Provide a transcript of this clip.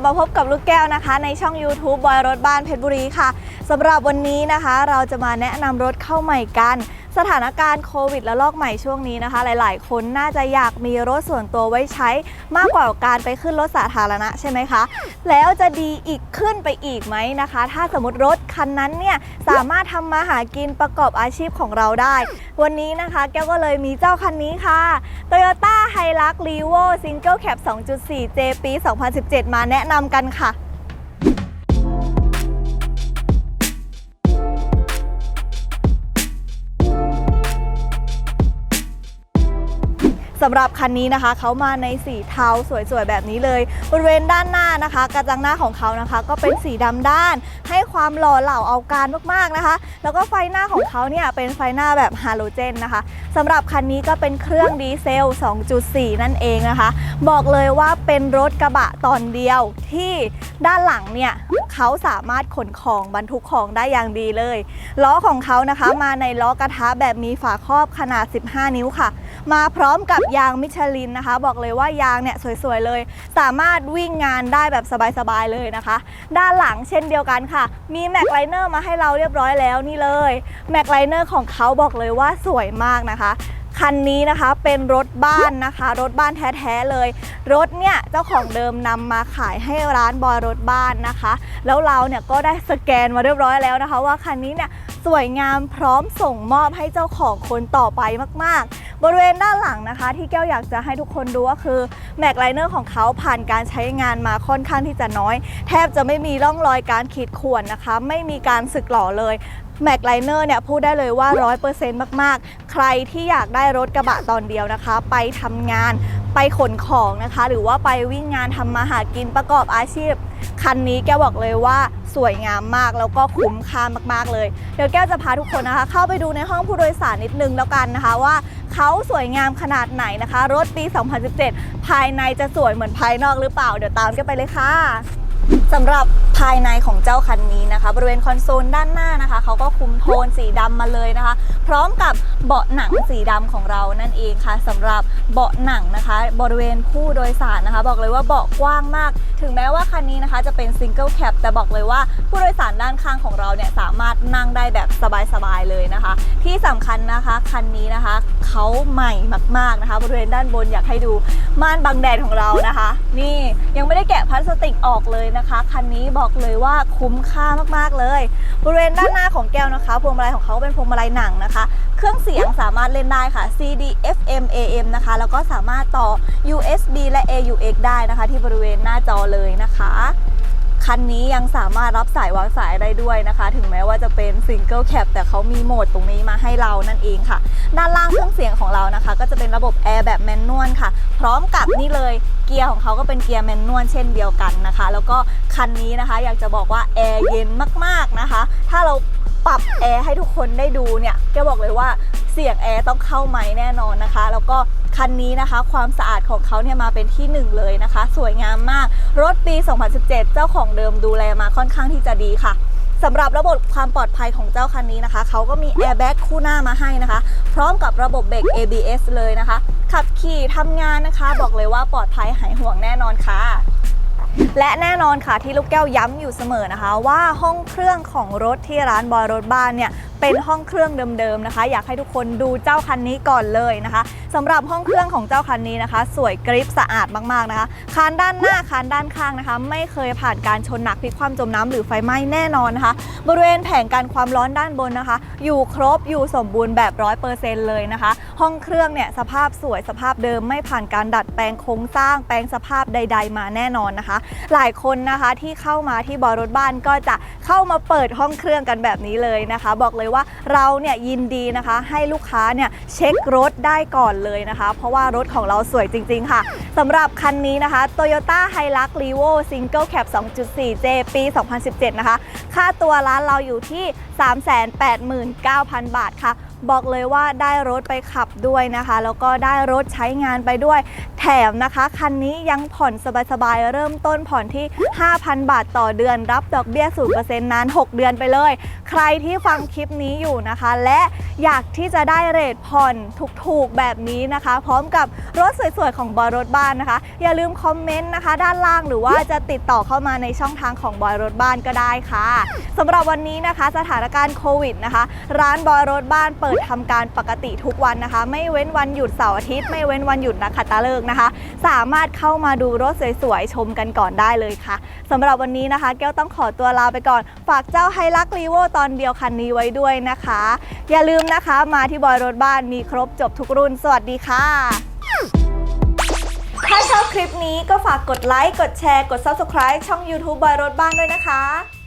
ับมาพบกับลูกแก้วนะคะ ในช่อง YouTube บอยรถบ้านเพชรบุรีค่ะสำหรับวันนี้นะคะ เราจะมาแนะนำรถเข้าใหม่กัน สถานการณ์โควิดและลอกใหม่ช่วงนี้นะคะ หลาย ๆ คนน่าจะอยากมีรถส่วนตัวไว้ใช้มากกว่าการไปขึ้นรถสาธารณะใช่ไหมคะ แล้วจะดีอีกขึ้นไปอีกไหมนะคะ ถ้าสมมติรถคันนั้นเนี่ยสามารถทำมาหากินประกอบอาชีพของเราได้ วันนี้นะคะแก้วก็เลยมีเจ้าคันนี้ค่ะ Toyota Hilux Revo Single Cab 2.4 J ปี 2017 มาแนะนำกันค่ะ สำหรับคันนี้นะคะเขามาในสีเทาสวยๆแบบนี้เลยบริเวณด้านหน้านะคะ กระจังหน้าของเขานะคะ ก็เป็นสีดำด้าน ให้ความหล่อเหลาเอาการมากๆนะคะ แล้วก็ไฟหน้าของเขาเนี่ยเป็นไฟหน้าแบบฮาโลเจนนะคะสำหรับคันนี้ก็เป็นเครื่องดีเซล 2.4 นั่นเองนะคะ บอกเลยว่าเป็นรถกระบะตอนเดียวที่ด้านหลังเนี่ยเขาสามารถขนของบรรทุกของได้อย่างดีเลย ล้อของเขานะคะ มาในล้อกระทะแบบมีฝาครอบขนาด 15 นิ้วค่ะ มาพร้อมกับยางมิชลินนะคะ บอกเลยว่ายางเนี่ยสวยๆเลย สามารถวิ่งงานได้แบบสบายๆเลยนะคะ ด้านหลังเช่นเดียวกันค่ะ มีแม็กไลเนอร์มาให้เราเรียบร้อยแล้วนี่เลยแม็กไลเนอร์ของเขาบอกเลยว่าสวยมากนะคะคันนี้นะคะเป็นรถบ้านนะคะ รถบ้านแท้ๆเลย รถเนี่ยเจ้าของเดิมนำมาขายให้ร้านบอยรถบ้านนะคะ แล้วเราเนี่ยก็ได้สแกนมาเรียบร้อยแล้วนะคะ ว่าคันนี้เนี่ยสวยงามพร้อมส่งมอบให้เจ้าของคนต่อไปมากๆ บริเวณด้านหลังนะคะ ที่แก้วอยากจะให้ทุกคนดูก็คือแม็กไลเนอร์ของเขาผ่านการใช้งานมาค่อนข้างที่จะน้อย แทบจะไม่มีร่องรอยการขีดข่วนนะคะ ไม่มีการสึกหล่อเลยแม็กไลเนอร์เนี่ยพูดได้เลยว่า 100%มาก ๆ ใครที่อยากได้รถกระบะตอนเดียวนะคะ ไปทำงานไปขนของนะคะ หรือว่าไปวิ่งงานทำมาหากินประกอบอาชีพ คันนี้แก้วบอกเลยว่าสวยงามมากแล้วก็คุ้มค่ามากๆเลย เดี๋ยวแก้วจะพาทุกคนนะคะ เข้าไปดูในห้องผู้โดยสารนิดนึงแล้วกันนะคะว่าเขาสวยงามขนาดไหนนะคะ รถปี 2017 ภายในจะสวยเหมือนภายนอกหรือเปล่า เดี๋ยวตามกันไปเลยค่ะ สำหรับภายในของเจ้าคันนี้นะคะ บริเวณคอนโซลด้านหน้านะคะเขาก็คุมโทนสีดำมาเลยนะคะ พร้อมกับเบาะหนังสีดำของเรานั่นเองค่ะสำหรับเบาะหนังนะคะ บริเวณผู้โดยสารนะคะ บอกเลยว่าเบาะกว้างมาก ถึงแม้ว่าคันนี้นะคะ จะเป็นซิงเกิลแคปแต่บอกเลยว่าผู้โดยสารด้านข้างของเราเนี่ยสามารถนั่งได้แบบสบายๆเลยนะคะ ที่สำคัญนะคะคันนี้นะคะเขาใหม่มากๆนะคะ บริเวณด้านบนอยากให้ดูม่านบังแดดของเรานะคะ นี่ยังไม่ได้แกะพลาสติกออกเลยนะคะคันนี้บอกเลยว่าคุ้มค่ามากๆเลย บริเวณด้านหน้าของแก้วนะคะพวงมาลัยของเขาเป็นพวงมาลัยหนังนะคะ เครื่องเสียงสามารถเล่นได้ค่ะ CD FM AM นะคะ แล้วก็สามารถต่อ USB และ AUX ได้นะคะ ที่บริเวณหน้าจอเลยนะคะ คันนี้ยังสามารถรับสายวางสายได้ด้วยนะคะ ถึงแม้ว่าจะเป็นซิงเกิลแคปแต่เขามีโหมดตรงนี้มาให้เรานั่นเองค่ะ ด้านล่างเครื่องเสียงของเรานะคะ ก็จะเป็นระบบแอร์แบบแมนนวลค่ะ พร้อมกับนี่เลยเกียร์ของเขาก็เป็นเกียร์แมนนวลเช่นเดียวกันนะคะ แล้วก็คันนี้นะคะ อยากจะบอกว่าแอร์เย็นมากๆนะคะ ถ้าเราปรับแอร์ให้ทุกคนได้ดูเนี่ยแกบอกเลยว่าเสียงแอร์ต้องเข้าไหมแน่นอนนะคะ แล้วก็ คันนี้นะคะ ความสะอาดของเขาเนี่ยมาเป็นที่หนึ่งเลยนะคะ สวยงามมาก รถปี 2017 เจ้าของเดิมดูแลมาค่อนข้างที่จะดีค่ะสำหรับระบบความปลอดภัยของเจ้าคันนี้นะคะ เขาก็มีแอร์แบ็กคู่หน้ามาให้นะคะ พร้อมกับระบบเบรก ABS เลยนะคะ ขับขี่ทำงานนะคะ บอกเลยว่าปลอดภัยหายห่วงแน่นอนค่ะและแน่นอนค่ะที่ลูกแก้วย้ำอยู่เสมอนะคะ ว่าห้องเครื่องของรถที่ร้านบอยรถบ้านเนี่ย เป็นห้องเครื่องเดิมๆนะคะ อยากให้ทุกคนดูเจ้าคันนี้ก่อนเลยนะคะสำหรับห้องเครื่องของเจ้าคันนี้นะคะ สวยกริบสะอาดมากๆนะคะคานด้านหน้าคานด้านข้างนะคะ ไม่เคยผ่านการชนหนักพลิกคว่ำจมน้ำหรือไฟไหม้แน่นอนนะคะ บริเวณแผงการความร้อนด้านบนนะคะ อยู่ครบอยู่สมบูรณ์แบบร้อยเปอร์เซ็นต์เลยนะคะ ห้องเครื่องเนี่ยสภาพสวยสภาพเดิมไม่ผ่านการดัดแปลงโครงสร้างแปลงสภาพใด ๆ มาแน่นอนนะคะ หลายคนนะคะที่เข้ามาที่บอรถบ้านก็จะเข้ามาเปิดห้องเครื่องกันแบบนี้เลยนะคะ บอกเลยว่าเราเนี่ยยินดีนะคะ ให้ลูกค้าเนี่ยเช็ครถได้ก่อนเลยนะคะ เพราะว่ารถของเราสวยจริง ๆ ค่ะสำหรับคันนี้นะคะ Toyota Hilux Revo Single Cab 2.4J ปี 2017 นะคะ ค่าตัวร้านเราอยู่ที่ 389,000 บาทค่ะ บอกเลยว่าได้รถไปขับด้วยนะคะ แล้วก็ได้รถใช้งานไปด้วย แถมนะคะคันนี้ยังผ่อนสบายๆ เริ่มต้นผ่อนที่ 5,000 บาทต่อเดือน รับดอกเบี้ย0%นาน 6 เดือนไปเลย ใครที่ฟังคลิปนี้อยู่นะคะ และอยากที่จะได้เรทผ่อนถูกๆแบบนี้นะคะ พร้อมกับรถสวยๆ ของบอยรถบ้านนะคะ อย่าลืมคอมเมนต์นะคะ ด้านล่างหรือว่าจะติดต่อเข้ามาในช่องทางของบอยรถบ้านก็ได้ค่ะสำหรับวันนี้นะคะ สถานการณ์โควิดนะคะ ร้านบอยรถบ้านเปิดทำการปกติทุกวันนะคะ ไม่เว้นวันหยุดเสาร์อาทิตย์ไม่เว้นวันหยุดนักขัตฤกษ์นะคะ สามารถเข้ามาดูรถสวยๆชมกันก่อนได้เลยค่ะสำหรับวันนี้นะคะ แก้วต้องขอตัวลาไปก่อน ฝากเจ้าไฮลักรีโวตอนเดียวคันนี้ไว้ด้วยนะคะ อย่าลืมนะคะ มาที่บอยรถบ้านมีครบจบทุกรุ่น สวัสดีค่ะถ้าชอบคลิปนี้ก็ฝากกดไลค์ กดแชร์ กด Subscribe ช่อง YouTube บอยรถบ้านด้วยนะคะ